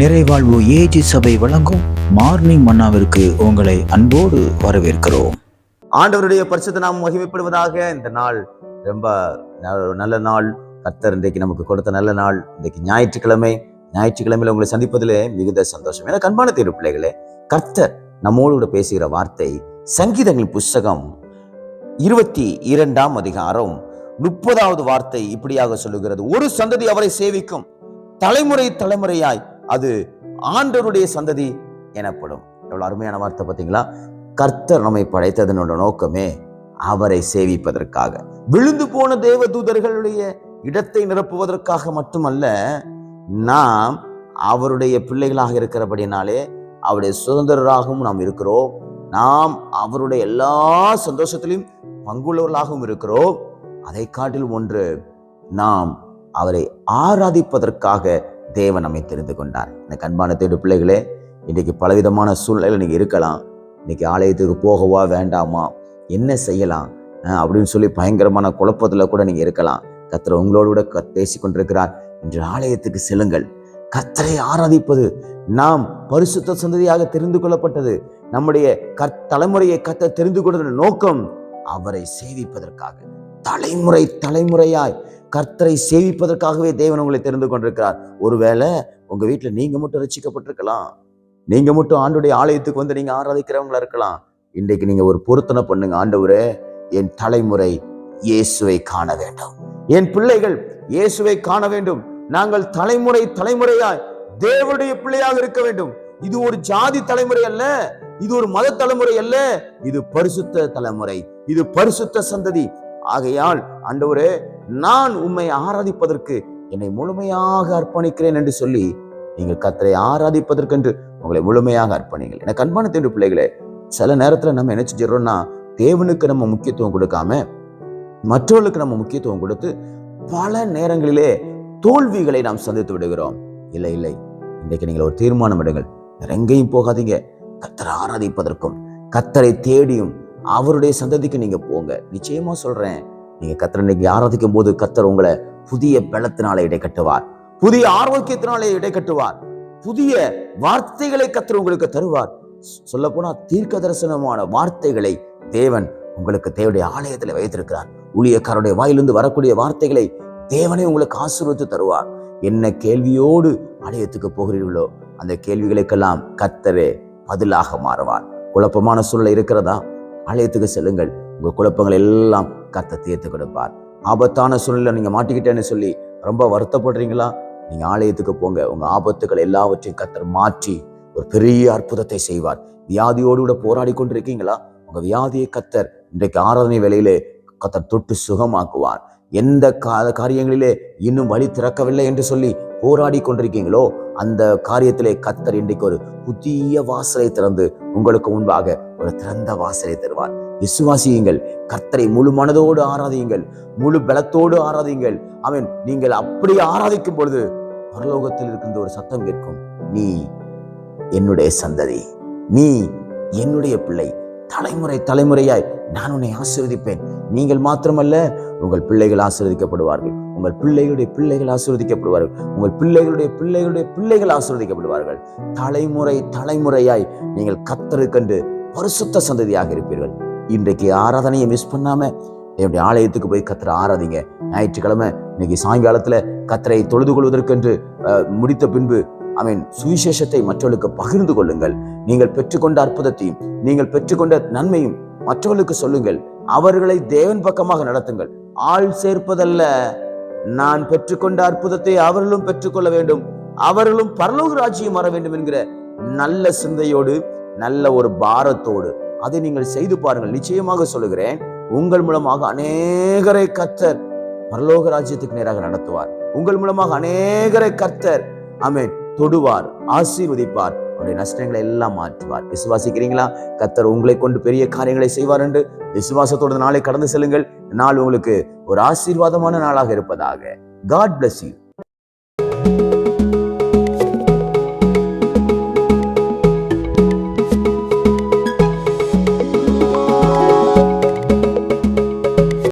நிறைவாழ்வு AG சபை வழங்கும் morning மன்னாவிற்கு உங்களை அன்போடு வரவேற்கிறோம். ஆண்டவருடைய பரிசுத்த நாம் மகிமைப்படுவதாக இந்த நாள். ரொம்ப நல்ல நாள். கர்த்தர் இன்றைக்கு நமக்கு கொடுத்த நல்ல நாள். இன்றைக்கு ஞாயிற்றுக்கிழமை. ஞாயிற்றுக்கிழமையில் உங்களை சந்திப்பதிலே மிகுந்த சந்தோஷம். ஏன்னா கண்பான தீர்வு பிள்ளைகளே கர்த்தர் நம்மோடு கூட பேசுகிற வார்த்தை சங்கீதங்களின் புஸ்தகம் இருபத்தி இரண்டாம் அதிகாரம் முப்பதாவது வார்த்தை இப்படியாக சொல்லுகிறது. ஒரு சந்ததி அவரை சேவிக்கும். தலைமுறை தலைமுறையாய் அது ஆண்டருடைய சந்ததி எனப்படும். எவ்வளோ அருமையான வார்த்தை பார்த்தீங்களா? கர்த்தர் நம்மை படைத்ததனோட நோக்கமே அவரை சேவிப்பதற்காக. விழுந்து போன தேவ தூதர்களுடைய இடத்தை நிரப்புவதற்காக மட்டுமல்ல நாம் அவருடைய பிள்ளைகளாக இருக்கிறபடினாலே அவருடைய சுதந்திரராகவும் நாம் இருக்கிறோம். நாம் அவருடைய எல்லா சந்தோஷத்திலையும் பங்குள்ளவர்களாகவும் இருக்கிறோம். அதை காட்டிலும் ஒன்று நாம் அவரை ஆராதிப்பதற்காக தேவன் நம்மை தெரிந்து கொண்டார். இந்த கண்பான தேடு பிள்ளைகளே இன்றைக்கு பலவிதமான சூழ்நிலையில் நீங்கள் இருக்கலாம். இன்றைக்கி ஆலயத்துக்கு போகவா வேண்டாமா என்ன செய்யலாம் அப்படின்னு சொல்லி பயங்கரமான குழப்பத்தில் கூட நீங்கள் இருக்கலாம். கர்த்தர் உங்களோடு கூட க- பேசிக் கொண்டிருக்கிறார் இன்று ஆலயத்துக்கு செல்லுங்கள். கத்தரை ஆராதிப்பது நாம் பரிசுத்த சந்ததியாக தெரிந்து கொள்ளப்பட்டது. நம்முடைய கற் தலைமுறையை கத்த தெரிந்து கொள்வதன் நோக்கம் அவரை சேவிப்பதற்காக. தலைமுறை தலைமுறையாய் கர்த்தரை சேவிப்பதற்காகவே தேவன் உங்களை தெரிந்து கொண்டிருக்கிறார். ஒருவேளை உங்க வீட்டில் நீங்க மட்டும் ரசிக்கப்பட்டிருக்கலாம் நீங்க மட்டும் ஆண்டுடைய ஆலயத்துக்கு வந்து நீங்க ஆராதிக்கிறவங்களா இருக்கலாம். இன்றைக்கு நீங்க ஒரு பொருத்தனை பண்ணுங்க ஆண்டவரே. என் தலைமுறை இயேசுவை காண வேண்டும். என் பிள்ளைகள் இயேசுவை காண வேண்டும். நாங்கள் தலைமுறை தலைமுறையாய் தேவனுடைய பிள்ளையாக இருக்க வேண்டும். இது ஒரு ஜாதி தலைமுறை அல்ல இது ஒரு மத தலைமுறை அல்ல இது பரிசுத்த தலைமுறை இது பரிசுத்த சந்ததி ஆகையால் ஆண்டவரே நான் உம்மை ஆராதிப்பதற்கு என்னை முழுமையாக அர்ப்பணிக்கிறேன் என்று சொல்லி நீங்கள் கத்தரை ஆராதிப்பதற்கென்று உங்களை முழுமையாக அர்ப்பணிங்கள் எனக்கு அன்பான தேர்வு பிள்ளைகளே சில நேரத்தில் நம்ம என்ன செஞ்சிடறோம்னா தேவனுக்கு நம்ம முக்கியத்துவம் கொடுக்காம மற்றவர்களுக்கு நம்ம முக்கியத்துவம் கொடுத்து பல நேரங்களிலே தோல்விகளை நாம் சந்தித்து விடுகிறோம். இல்லை இல்லை. இன்றைக்கு நீங்கள் ஒரு தீர்மானம் எடுங்கள். வேற எங்கேயும் போகாதீங்க. கத்தரை ஆராதிப்பதற்கும் கத்தரை தேடியும் அவருடைய சந்ததிக்கு நீங்க போங்க. நிச்சயமா சொல்றேன். நீங்க கத்தரை இன்னைக்கு ஆராதிக்கும் போது கத்தர் உங்களை புதிய பலத்தினாலே இடை கட்டுவார் புதிய ஆரோக்கியத்தினாலே இடை கட்டுவார் புதிய வார்த்தைகளை கத்தர் உங்களுக்கு தருவார். சொல்ல போனா தீர்க்க தரிசனமான வார்த்தைகளை தேவன் உங்களுக்கு தேவடைய ஆலயத்தில் வைத்திருக்கிறார். ஊழியக்காரருடைய வாயிலிருந்து வரக்கூடிய வார்த்தைகளை தேவனே உங்களுக்கு ஆசீர்வதித்து தருவார். என்ன கேள்வியோடு ஆலயத்துக்கு போகிறீர்களோ அந்த கேள்விகளுக்கெல்லாம் கத்தரே பதிலாக மாறுவார். குழப்பமான சூழ்நிலை இருக்கிறதா? ஆலயத்துக்கு செல்லுங்கள். உங்கள் குழப்பங்கள் எல்லாம் கத்த தீர்த்து கொடுப்பார். ஆபத்தான சூழ்நிலை நீங்கள் மாட்டிக்கிட்டேன்னு சொல்லி ரொம்ப வருத்தப்படுறீங்களா? நீங்கள் ஆலயத்துக்கு போங்க. உங்கள் ஆபத்துக்கள் எல்லாவற்றையும் கத்தர் மாற்றி ஒரு பெரிய அற்புதத்தை செய்வார். வியாதியோடு கூட போராடி கொண்டிருக்கீங்களா? உங்கள் வியாதியை கத்தர் இன்றைக்கு ஆராதனை வேலையிலே கத்தர் தொட்டு சுகமாக்குவார். எந்த காரியங்களிலே இன்னும் வழி திறக்கவில்லை என்று சொல்லி போராடி கொண்டிருக்கீங்களோ அந்த காரியத்திலே கத்தர் இன்றைக்கு ஒரு புதிய வாசலை திறந்து உங்களுக்கு முன்பாக ஒரு திறந்த வாசலை தருவார். விசுவாசியுங்கள் கர்த்தரை முழு மனதோடு ஆராதியுங்கள் முழு பலத்தோடு ஆராதியுங்கள். அவன் நீங்கள் அப்படி ஆராதிக்கும் பொழுது பரலோகத்தில் இருக்கின்ற ஒரு சத்தம் கேட்கும். நீ என்னுடைய சந்ததி நீ என்னுடைய பிள்ளை தலைமுறை தலைமுறையாய் நான் உன்னை ஆசீர்வதிப்பேன். நீங்கள் மாத்திரமல்ல உங்கள் பிள்ளைகள் ஆசீர்வதிக்கப்படுவார்கள். உங்கள் பிள்ளைகளுடைய பிள்ளைகள் ஆசீர்வதிக்கப்படுவார்கள். உங்கள் பிள்ளைகளுடைய பிள்ளைகளுடைய பிள்ளைகள் ஆசீர்வதிக்கப்படுவார்கள். தலைமுறை தலைமுறையாய் நீங்கள் கத்தருக்கண்டு பரிசுத்த சந்ததியாக இருப்பீர்கள். இன்றைக்கு ஆராதனையை மிஸ் பண்ணாம என்னுடைய ஆலயத்துக்கு போய் கத்தரை ஆராதிங்க. ஞாயிற்றுக்கிழமை இன்னைக்கு சாயங்காலத்துல கத்தரை தொழுது கொள்வதற்கென்று அஹ், முடித்த பின்பு அவன் சுவிசேஷத்தை மற்றவர்களுக்கு பகிர்ந்து கொள்ளுங்கள். நீங்கள் பெற்றுக்கொண்ட அற்புதத்தையும் நீங்கள் பெற்றுக்கொண்ட நன்மையும் மற்றவர்களுக்கு சொல்லுங்கள். அவர்களை தேவன் பக்கமாக நடத்துங்கள். ஆள் சேர்ப்பதல்ல. நான் பெற்றுக்கொண்ட அற்புதத்தை அவர்களும் பெற்றுக்கொள்ள வேண்டும். அவர்களும் பரலோக ராஜ்யம் வர வேண்டும் என்கிற நல்ல சிந்தையோடு நல்ல ஒரு பாரத்தோடு அதை நீங்கள் செய்து பாருங்கள். நிச்சயமாக சொல்லுகிறேன் உங்கள் மூலமாக அநேகரை கர்த்தர் பரலோக ராஜ்யத்துக்கு நேராக நடத்துவார். உங்கள் மூலமாக அநேகரை கர்த்தர் அமேன் தொடுவார் ஆசீர்வதிப்பார். உங்களுடைய நஷ்டங்களை எல்லாம் மாற்றுவார். விசுவாசிக்கிறீங்களா? கத்தர் உங்களை கொண்டு பெரிய காரியங்களை செய்வார் என்று விசுவாசத்தோடு நாளை கடந்து செல்லுங்கள். நாள் உங்களுக்கு ஒரு ஆசீர்வாதமான நாளாக இருப்பதாக. God bless you